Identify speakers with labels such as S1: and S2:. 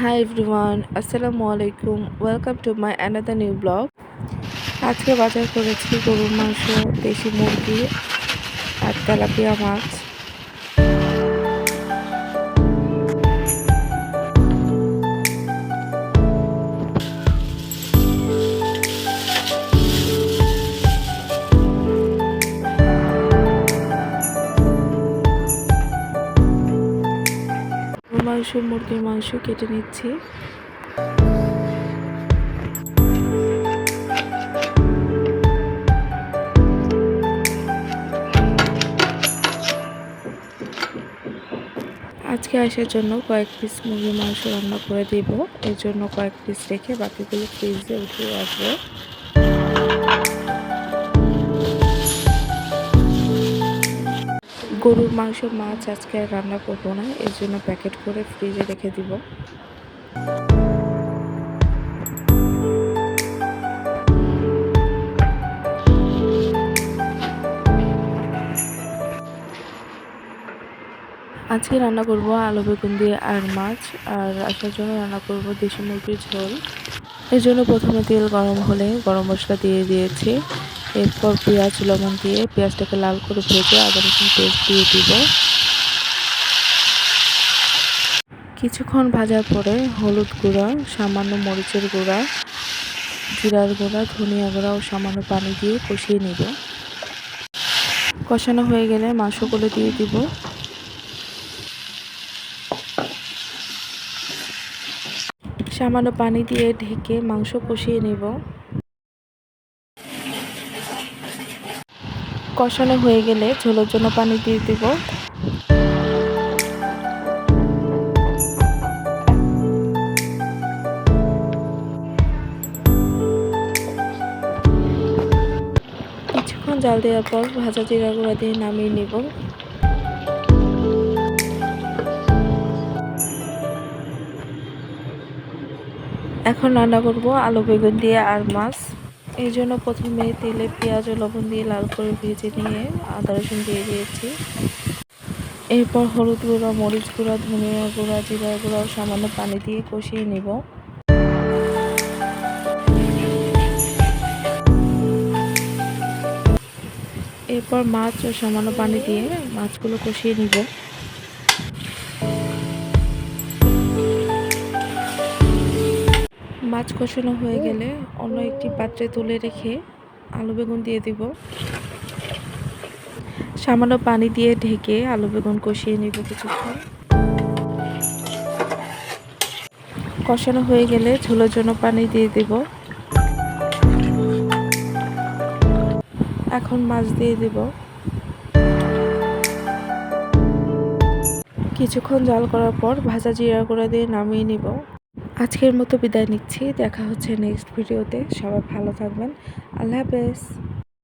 S1: High everyone আসসালামু আলাইকুম welcome to my another new blog আজকে বাজার করেছি গরুর মাংস, দেশি মুরগি আর তেলাপিয়া মাছ। মাংস, মুরগির মাংস কেটে নিচ্ছি। আজকে আসার জন্য কয়েক পিস মুরগির মাংস রান্না করে দিব। এর জন্য কয়েক পিস রেখে বাকিগুলো ফ্রিজে উঠিয়ে রাখব। গরুর মাংস মাছ আজকে রান্না করব না, এর জন্য প্যাকেট করে ফ্রিজে রেখে দিব। আজকে রান্না করব আলু, বেগুন দিয়ে আর মাছ, আর আসার জন্য রান্না করব দেশি মুরগির ঝোল। এর জন্য প্রথমে তেল গরম হলে গরম মশলা দিয়ে দিয়েছি। এরপর পেঁয়াজ, লবণ দিয়ে পেঁয়াজটাকে লাল করে ভেজে আদা, রসুন পেস্ট দিয়ে দিব। কিছুক্ষণ ভাজার পরে হলুদ গুঁড়া, সামান্য মরিচের গুঁড়া, জিরার গুঁড়া, ধনিয়া গুঁড়া ও সামান্য পানি দিয়ে কষিয়ে নিব। কষানো হয়ে গেলে মাংসগুলো দিয়ে দিব। সামান্য পানি দিয়ে ঢেকে মাংস কষিয়ে নেব। কষানো হয়ে গেলে ঝোলের জন্য পানি দিয়ে দিব। কিছুক্ষণ জাল দেওয়ার পর ভাজা জিরা গুঁড়া দিয়ে নামিয়ে নেব। এখন রান্না করব আলু, বেগুন দিয়ে আর মাছ। এই জন্য প্রথমে তেলে পেঁয়াজ ও লবণ দিয়ে লাল করে ভেজে নিয়ে আদা রসুন দিয়ে দিয়েছি। এরপর হলুদ গুঁড়া, মরিচ গুঁড়া, ধনিয়া গুঁড়া, জিরা গুঁড়া সামান্য পানি দিয়ে কষিয়ে নেব। এরপর মাছ ও সামান্য পানি দিয়ে মাছগুলো কষিয়ে নিব। মাছ কষানো হয়ে গেলে অন্য একটি পাত্রে তুলে রেখে আলু বেগুন দিয়ে দিব। সামান্য পানি দিয়ে ঢেকে আলু বেগুন কষিয়ে নিব কিছুক্ষণ। কষানো হয়ে গেলে ঝোলের জন্য পানি দিয়ে দেব। এখন মাছ দিয়ে দেব। কিছুক্ষণ জাল করার পর ভাজা জিরা গুঁড়া দিয়ে নামিয়ে নিব। আজকের মতো বিদায় নিচ্ছি। দেখা হচ্ছে নেক্সট ভিডিওতে সবাই ভালো থাকবেন। আল্লাহ হাফেজ।